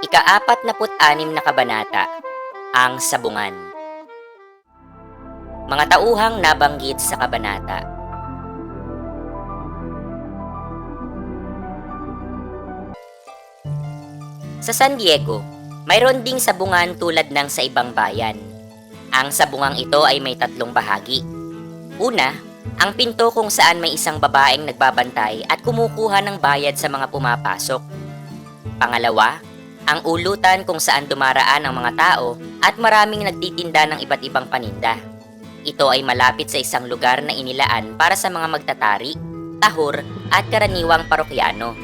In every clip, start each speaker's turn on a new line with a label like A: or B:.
A: Ikaapat na anim na kabanata, ang sabungan. Mga tauhang nabanggit sa kabanata. Sa San Diego, mayroon ding sabungan tulad ng sa ibang bayan. Ang sabungang ito ay may tatlong bahagi. Una, ang pinto kung saan may isang babaeng nagbabantay at kumukuha ng bayad sa mga pumapasok. Pangalawa, ang ulutan kung saan dumaraan ang mga tao at maraming nagtitinda ng iba't ibang paninda. Ito ay malapit sa isang lugar na inilaan para sa mga magtatari, tahor at karaniwang parokyano.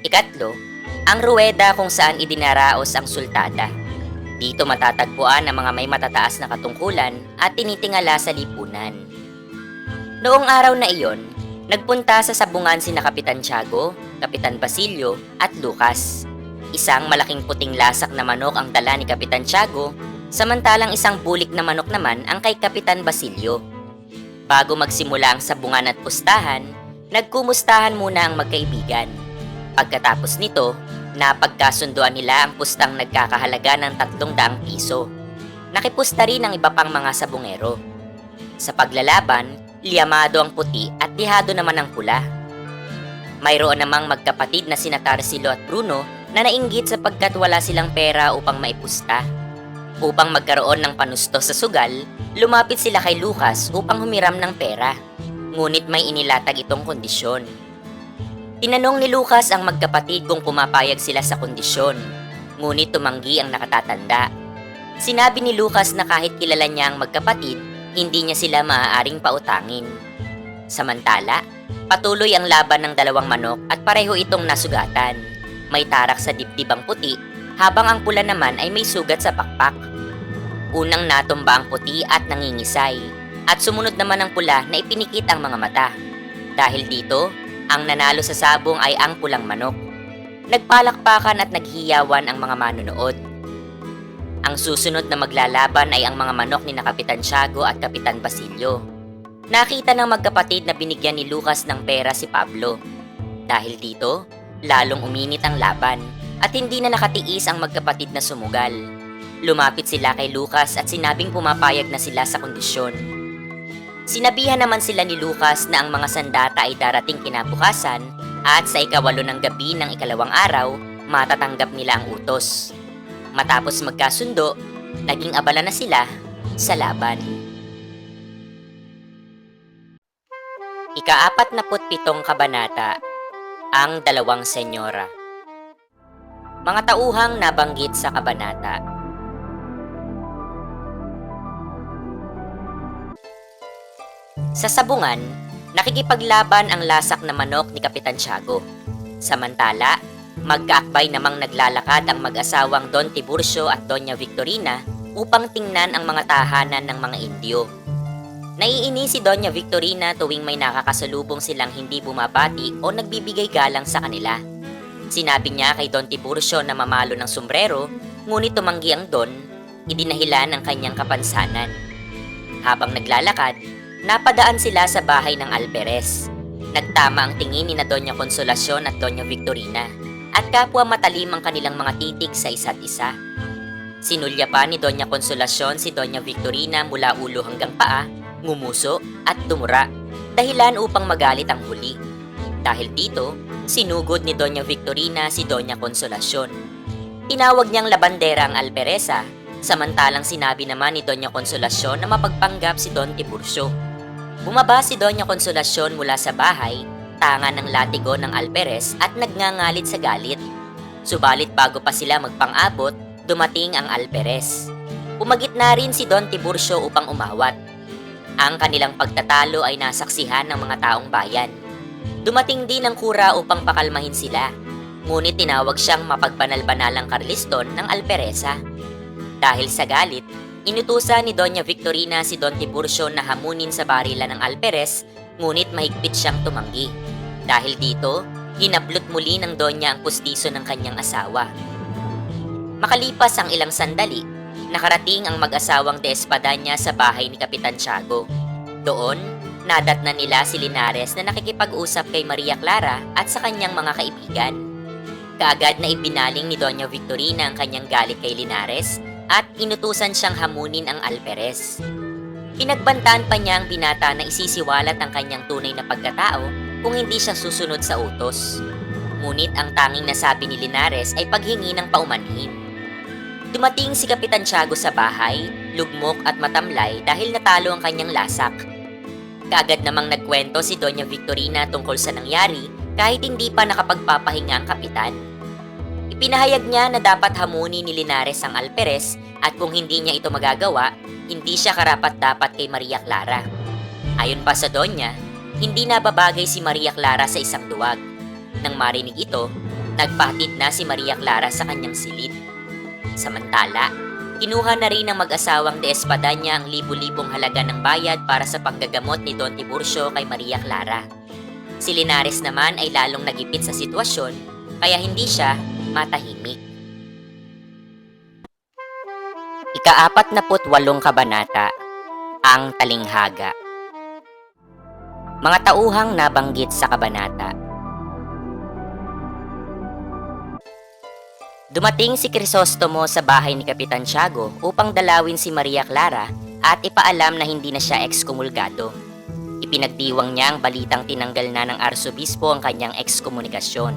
A: Ikatlo, ang ruweda kung saan idinaraos ang sultada. Dito matatagpuan ang mga may matataas na katungkulan at tinitingala sa lipunan. Noong araw na iyon, nagpunta sa sabungan sina Kapitan Tiago, Kapitan Basilio at Lucas. Isang malaking puting lasak na manok ang dala ni Kapitan Tiago, samantalang isang bulik na manok naman ang kay Kapitan Basilio. Bago magsimula ang sabungan at pustahan, nagkumustahan muna ang magkaibigan. Pagkatapos nito, napagkasunduan nila ang pustang nagkakahalaga ng 300 piso. Nakipusta rin ang iba pang mga sabungero. Sa paglalaban, liyamado ang puti at tihado naman ang pula. Mayroon namang magkapatid na sina Tarsilo at Bruno na nainggit sapagkat wala silang pera upang maipusta. Upang magkaroon ng panusto sa sugal, lumapit sila kay Lucas upang humiram ng pera. Ngunit may inilatag itong kondisyon. Tinanong ni Lucas ang magkapatid kung pumapayag sila sa kondisyon, ngunit tumanggi ang nakatatanda. Sinabi ni Lucas na kahit kilala niya ang magkapatid, hindi niya sila maaaring pautangin. Samantala, patuloy ang laban ng dalawang manok at pareho itong nasugatan. May tarak sa dibdibang puti, habang ang pula naman ay may sugat sa pakpak. Unang natumba ang puti at nangingisay, at sumunod naman ang pula na ipinikit ang mga mata. Dahil dito, ang nanalo sa sabong ay ang pulang manok. Nagpalakpakan at naghiyawan ang mga manunood. Ang susunod na maglalaban ay ang mga manok ni na Kapitan Tiago at Kapitan Basilio. Nakita ng magkapatid na binigyan ni Lucas ng pera si Pablo. Dahil dito, lalong uminit ang laban at hindi na nakatiis ang magkapatid na sumugal. Lumapit sila kay Lucas at sinabing pumapayag na sila sa kondisyon. Sinabihan naman sila ni Lucas na ang mga sandata ay darating kinabukasan at sa ikawalo ng gabi ng ikalawang araw, matatanggap nila ang utos. Matapos magkasundo, naging abala na sila sa laban. Ikaapat na pitong kabanata, ang dalawang senyora. Mga tauhang nabanggit sa kabanata. Sa sabungan, nakikipaglaban ang lasak na manok ni Kapitan Tiago. Samantala, magkaakbay namang naglalakad ang mag-asawang Don Tiburcio at Doña Victorina upang tingnan ang mga tahanan ng mga Indio. Naiini si Doña Victorina tuwing may nakakasalubong silang hindi bumabati o nagbibigay galang sa kanila. Sinabi niya kay Don Tiburcio na mamalo ng sombrero, ngunit tumanggi ang Don, idinahilan ang kanyang kapansanan. Habang naglalakad, napadaan sila sa bahay ng Alperes. Nagtama ang tingin ni na Doña Consolacion at Doña Victorina at kapwa matalim ang kanilang mga titig sa isa't isa. Sinulya pa ni Doña Consolacion si Doña Victorina mula ulo hanggang paa, ngumuso at tumura, dahilan upang magalit ang huli. Dahil dito, sinugod ni Doña Victorina si Doña Consolacion. Tinawag niyang labandera ang alperesa, samantalang sinabi naman ni Doña Consolacion na mapagpanggap si Don Tiburcio. Bumaba si Doña Consolacion mula sa bahay, tanga ng latigo ng alperes at nagngangalit sa galit. Subalit bago pa sila magpang-abot, dumating ang alperes. Umagit na rin si Don Tiburcio upang umawat. Ang kanilang pagtatalo ay nasaksihan ng mga taong bayan. Dumating din ang kura upang pakalmahin sila, ngunit tinawag siyang mapagbanal-banalang Carliston ng alperesa. Dahil sa galit, inutusan ni Doña Victorina si Don Tiburcio na hamunin sa barilan ng alperes, ngunit mahigpit siyang tumanggi. Dahil dito, hinablot muli ng Donya ang pustiso ng kanyang asawa. Makalipas ang ilang sandali, nakarating ang mag-asawang de Espadanya sa bahay ni Kapitan Tiago. Doon, nadat na nila si Linares na nakikipag-usap kay Maria Clara at sa kanyang mga kaibigan. Kaagad na ibinaling ni Doña Victorina ang kanyang galit kay Linares at inutusan siyang hamunin ang Alperes. Pinagbantaan pa niya ang binata na isisiwalat ang kanyang tunay na pagkatao kung hindi siya susunod sa utos. Ngunit ang tanging nasabi ni Linares ay paghingi ng paumanhin. Dumating si Kapitan Tiago sa bahay, lugmok at matamlay dahil natalo ang kanyang lasak. Kaagad namang nagkwento si Doña Victorina tungkol sa nangyari kahit hindi pa nakapagpapahinga ang kapitan. Ipinahayag niya na dapat hamunin ni Linares ang Alperes at kung hindi niya ito magagawa, hindi siya karapat-dapat kay Maria Clara. Ayon pa sa Donya, hindi nababagay si Maria Clara sa isang duwag. Nang marinig ito, nagpahatid na si Maria Clara sa kanyang silid. Samantala, kinuha na rin ng mag-asawang de Espadanya ang libu-libong halaga ng bayad para sa paggagamot ni Don Tiburcio kay Maria Clara. Si Linares naman ay lalong nagipit sa sitwasyon kaya hindi siya matahimik. Ikaapat na walong kabanata, ang talinghaga. Mga tauhang nabanggit sa kabanata. Dumating si Crisostomo sa bahay ni Kapitan Tiago upang dalawin si Maria Clara at ipaalam na hindi na siya ekskomulgado. Ipinagdiwang niya ang balitang tinanggal na ng arsobispo ang kanyang ekskomunikasyon.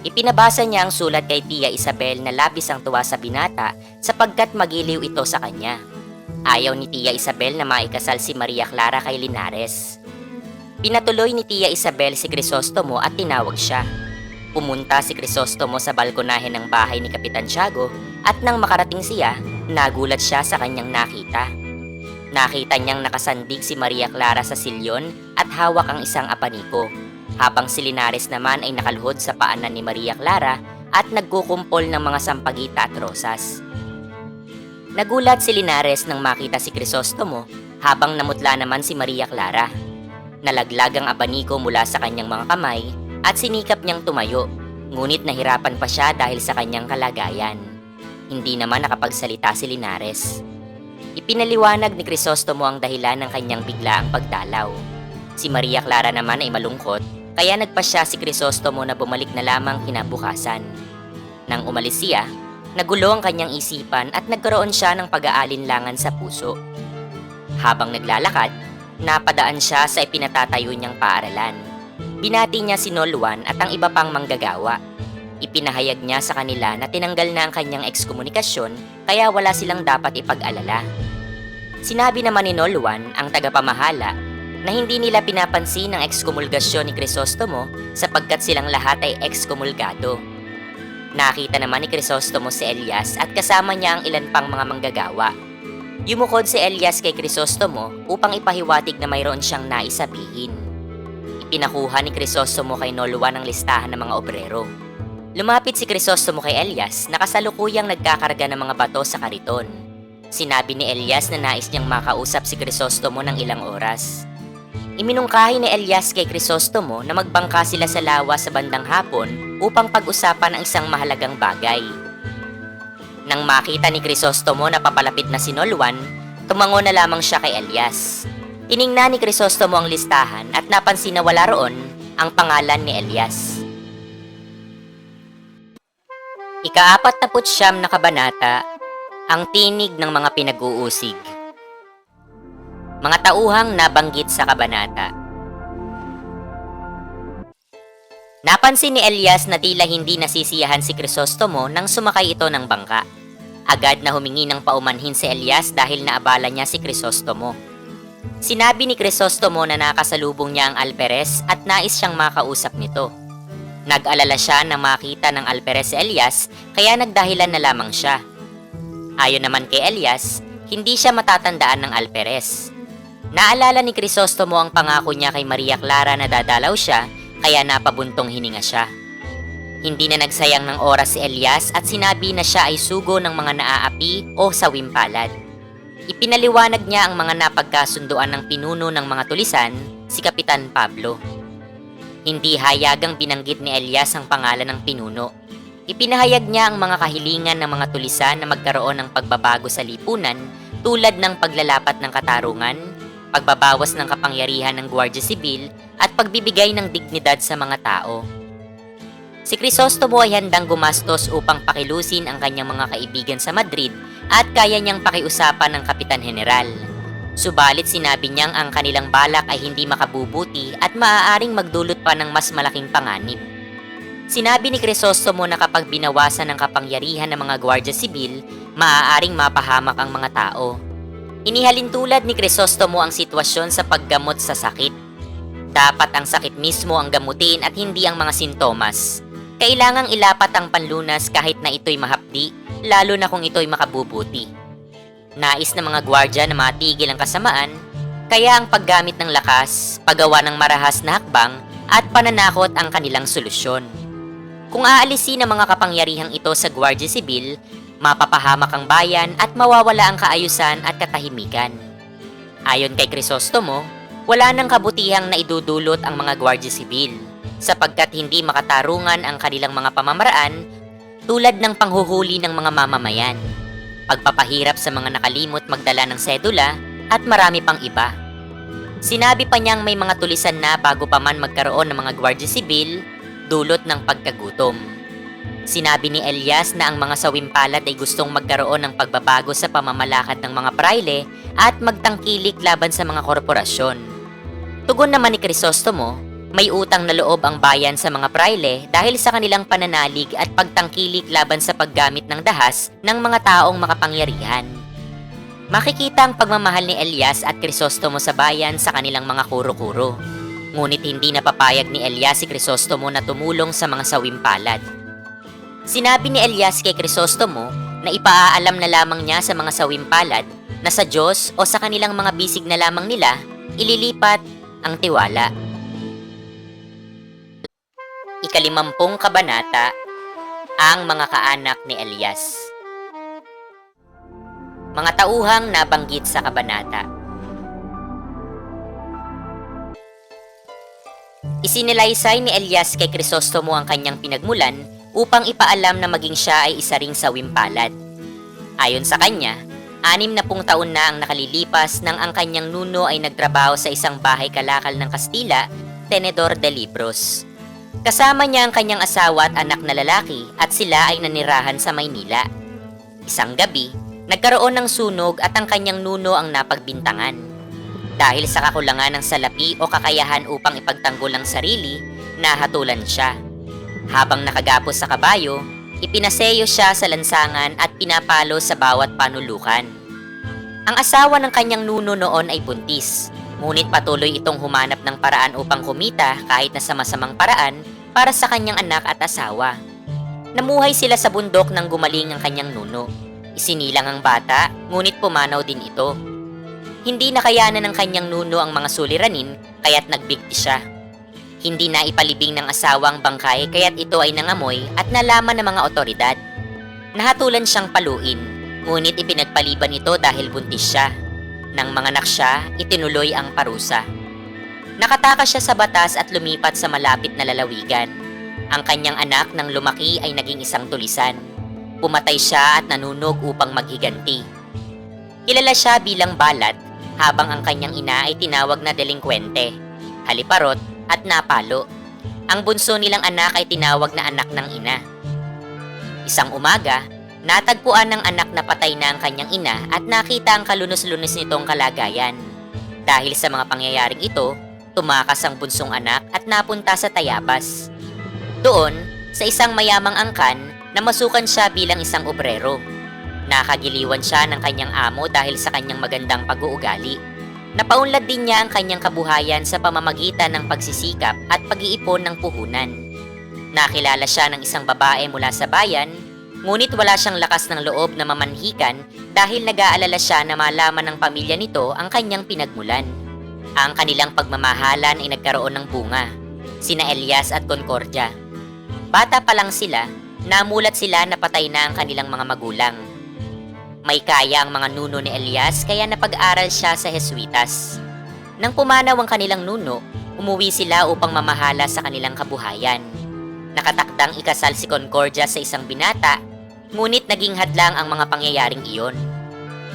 A: Ipinabasa niya ang sulat kay Tia Isabel na labis ang tuwa sa binata sapagkat magiliw ito sa kanya. Ayaw ni Tia Isabel na maikasal si Maria Clara kay Linares. Pinatuloy ni Tia Isabel si Crisostomo at tinawag siya. Pumunta si Crisostomo sa balkonahe ng bahay ni Kapitan Tiago at nang makarating siya, nagulat siya sa kanyang nakita. Nakita niyang nakasandig si Maria Clara sa silyon at hawak ang isang abaniko, habang si Linares naman ay nakaluhod sa paanan ni Maria Clara at nagkukumpol ng mga sampagita at rosas. Nagulat si Linares nang makita si Crisostomo habang namutla naman si Maria Clara. Nalaglag ang abaniko mula sa kanyang mga kamay at sinikap niyang tumayo, ngunit nahirapan pa siya dahil sa kanyang kalagayan. Hindi naman nakapagsalita si Linares. Ipinaliwanag ni Crisostomo ang dahilan ng kanyang biglaang pagdalaw. Si Maria Clara naman ay malungkot, kaya nagpasya si Crisostomo na bumalik na lamang kinabukasan. Nang umalis siya, nagulo ang kanyang isipan at nagkaroon siya ng pag-aalinlangan sa puso. Habang naglalakad, napadaan siya sa ipinatatayo niyang paaralan. Binati niya si Nolwan at ang iba pang manggagawa. Ipinahayag niya sa kanila na tinanggal na ang kanyang ekskomunikasyon kaya wala silang dapat ipag-alala. Sinabi naman ni Nolwan, ang tagapamahala, na hindi nila pinapansin ang ekskomulgasyon ni Crisostomo sapagkat silang lahat ay ekskomulgado. Nakita naman ni Crisostomo si Elias at kasama niya ang ilan pang mga manggagawa. Yumukod si Elias kay Crisostomo upang ipahiwatig na mayroon siyang naisabihin. Ipinakuha ni Crisostomo kay Nolwan ang listahan ng mga obrero. Lumapit si Crisostomo kay Elias na kasalukuyang nagkakarga ng mga bato sa kariton. Sinabi ni Elias na nais niyang makausap si Crisostomo ng ilang oras. Iminungkahi ni Elias kay Crisostomo na magbangka sila sa lawa sa bandang hapon upang pag-usapan ang isang mahalagang bagay. Nang makita ni Crisostomo na papalapit na si Nolwan, tumango na lamang siya kay Elias. Tiningnan ni Crisostomo ang listahan at napansin na wala roon ang pangalan ni Elias. Ikaapat na putsyam na kabanata, ang tinig ng mga pinag-uusig. Mga tauhang nabanggit sa kabanata. Napansin ni Elias na tila hindi nasisiyahan si Crisostomo nang sumakay ito ng bangka. Agad na humingi ng paumanhin si Elias dahil naabala niya si Crisostomo. Sinabi ni Crisostomo na nakasalubong niya ang Alperes at nais siyang makausap nito. Nag-alala siya na makita ng Alperes si Elias kaya nagdahilan na lamang siya. Ayon naman kay Elias, hindi siya matatandaan ng Alperes. Naalala ni Crisostomo ang pangako niya kay Maria Clara na dadalaw siya kaya napabuntong hininga siya. Hindi na nagsayang ng oras si Elias at sinabi na siya ay sugo ng mga naaapi o sawimpalad. Ipinaliwanag niya ang mga napagkasunduan ng pinuno ng mga tulisan, si Kapitan Pablo. Hindi hayagang binanggit ni Elias ang pangalan ng pinuno. Ipinahayag niya ang mga kahilingan ng mga tulisan na magkaroon ng pagbabago sa lipunan tulad ng paglalapat ng katarungan, pagbabawas ng kapangyarihan ng Gwardiya Sibil at pagbibigay ng dignidad sa mga tao. Si Crisostomo ay handang gumastos upang pakilusin ang kanyang mga kaibigan sa Madrid at kaya niyang pakiusapan ng Kapitan General. Subalit sinabi niyang ang kanilang balak ay hindi makabubuti at maaaring magdulot pa ng mas malaking panganib. Sinabi ni Crisostomo na kapag binawasan ng kapangyarihan ng mga gwardya sibil, maaaring mapahamak ang mga tao. Inihalin tulad ni Crisostomo ang sitwasyon sa paggamot sa sakit. Dapat ang sakit mismo ang gamutin at hindi ang mga sintomas. Kailangang ilapat ang panlunas kahit na ito'y mahapdi, lalo na kung ito'y makabubuti. Nais ng mga gwardya na matigil ang kasamaan, kaya ang paggamit ng lakas, paggawa ng marahas na hakbang, at pananakot ang kanilang solusyon. Kung aalisin ang mga kapangyarihang ito sa Guardia Sibil, mapapahamak ang bayan at mawawala ang kaayusan at katahimikan. Ayon kay Crisostomo, wala nang kabutihang na idudulot ang mga Guardia Sibil sapagkat hindi makatarungan ang kanilang mga pamamaraan tulad ng panghuhuli ng mga mamamayan, pagpapahirap sa mga nakalimot magdala ng sedula at marami pang iba. Sinabi pa niyang may mga tulisan na bago pa man magkaroon ng mga Guardia Sibil, dulot ng pagkagutom. Sinabi ni Elias na ang mga sawimpalad ay gustong magkaroon ng pagbabago sa pamamalakad ng mga praile at magtangkilik laban sa mga korporasyon. Tugon naman ni Crisostomo, may utang na loob ang bayan sa mga praile dahil sa kanilang pananalig at pagtangkilik laban sa paggamit ng dahas ng mga taong makapangyarihan. Makikita ang pagmamahal ni Elias at Crisostomo sa bayan sa kanilang mga kuro-kuro. Ngunit hindi napapayag ni Elias si Crisostomo na tumulong sa mga sawimpalad. Sinabi ni Elias kay Crisostomo na ipaaalam na lamang niya sa mga sawimpalad na sa Diyos o sa kanilang mga bisig na lamang nila ililipat ang tiwala. Ikalimampung kabanata, ang mga kaanak ni Elias. Mga tauhang nabanggit sa kabanata. Isinilaysay ni Elias kay Crisostomo ang kanyang pinagmulan upang ipaalam na maging siya ay isa ring sawimpalad. Ayon sa kanya, anim na pung taon na ang nakalilipas nang ang kanyang nuno ay nagtrabaho sa isang bahay kalakal ng Kastila, Tenedor de Libros. Kasama niya ang kanyang asawa at anak na lalaki at sila ay nanirahan sa Maynila. Isang gabi, nagkaroon ng sunog at ang kanyang nuno ang napagbintangan. Dahil sa kakulangan ng salapi o kakayahan upang ipagtanggol ang sarili, nahatulan siya. Habang nakagapos sa kabayo, ipinaseyo siya sa lansangan at pinapalo sa bawat panulukan. Ang asawa ng kanyang nuno noon ay buntis, ngunit patuloy itong humanap ng paraan upang kumita kahit na sa masamang paraan para sa kanyang anak at asawa. Namuhay sila sa bundok nang gumaling ang kanyang nuno. Isinilang ang bata, ngunit pumanaw din ito. Hindi nakayanan ng kanyang nuno ang mga suliranin, kaya't nagbigti siya. Hindi na ipalibing ng asawa ang bangkay kaya't ito ay nangamoy at nalaman ng mga otoridad. Nahatulan siyang paluin, ngunit ipinagpaliban ito dahil buntis siya. Nang manganak siya, itinuloy ang parusa. Nakatakas siya sa batas at lumipat sa malapit na lalawigan. Ang kanyang anak nang lumaki ay naging isang tulisan. Pumatay siya at nanunog upang maghiganti. Kilala siya bilang balat habang ang kanyang ina ay tinawag na delinkwente, haliparot at napalo. Ang bunso nilang anak ay tinawag na anak ng ina. Isang umaga, natagpuan ng anak na patay na ang kanyang ina at nakita ang kalunos-lunos nitong kalagayan. Dahil sa mga pangyayaring ito, tumakas ang bunsong anak at napunta sa Tayabas. Doon, sa isang mayamang angkan, namasukan siya bilang isang obrero. Nakagiliwan siya ng kanyang amo dahil sa kanyang magandang pag-uugali. Napaunlad din niya ang kanyang kabuhayan sa pamamagitan ng pagsisikap at pag-iipon ng puhunan. Nakilala siya ng isang babae mula sa bayan, ngunit wala siyang lakas ng loob na mamanhikan dahil nag-aalala siya na malaman ng pamilya nito ang kanyang pinagmulan. Ang kanilang pagmamahalan ay nagkaroon ng bunga, sina Elias at Concordia. Bata pa lang sila, namulat sila na patay na ang kanilang mga magulang. May kaya ang mga nuno ni Elias kaya napag-aral siya sa Jesuitas. Nang pumanaw ang kanilang nuno, umuwi sila upang mamahala sa kanilang kabuhayan. Nakatakdang ikasal si Concordia sa isang binata, ngunit naging hadlang ang mga pangyayaring iyon.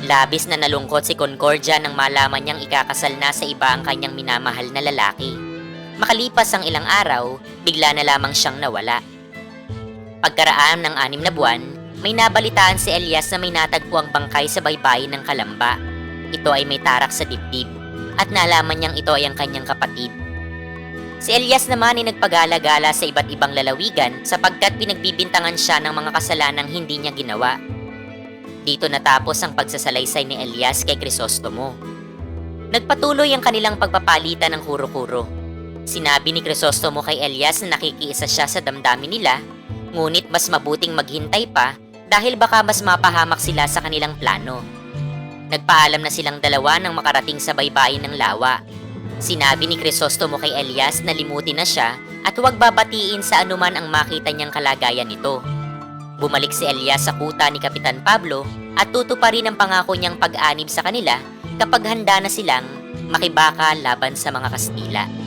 A: Labis na nalungkot si Concordia nang malaman niyang ikakasal na sa iba ang kanyang minamahal na lalaki. Makalipas ang ilang araw, bigla na lamang siyang nawala. pagkaraan ng anim na buwan, may nabalitaan si Elias na may natagpuang bangkay sa baybayin ng Kalamba. Ito ay may tarak sa dibdib at nalaman niyang ito ay ang kanyang kapatid. Si Elias naman ay nagpagala-gala sa iba't ibang lalawigan sapagkat pinagbibintangan siya ng mga kasalanang hindi niya ginawa. Dito natapos ang pagsasalaysay ni Elias kay Crisostomo. Nagpatuloy ang kanilang pagpapalitan ng kuro-kuro. Sinabi ni Crisostomo kay Elias na nakikiisa siya sa damdamin nila, ngunit mas mabuting maghintay pa dahil baka mas mapahamak sila sa kanilang plano. Nagpaalam na silang dalawa nang makarating sa baybayin ng lawa. Sinabi ni Crisostomo kay Elias na limutin na siya at huwag babatiin sa anuman ang makita niyang kalagayan nito. Bumalik si Elias sa kuta ni Kapitan Pablo at tutuparin ang pangako niyang pag-anib sa kanila kapag handa na silang makibaka laban sa mga Kastila.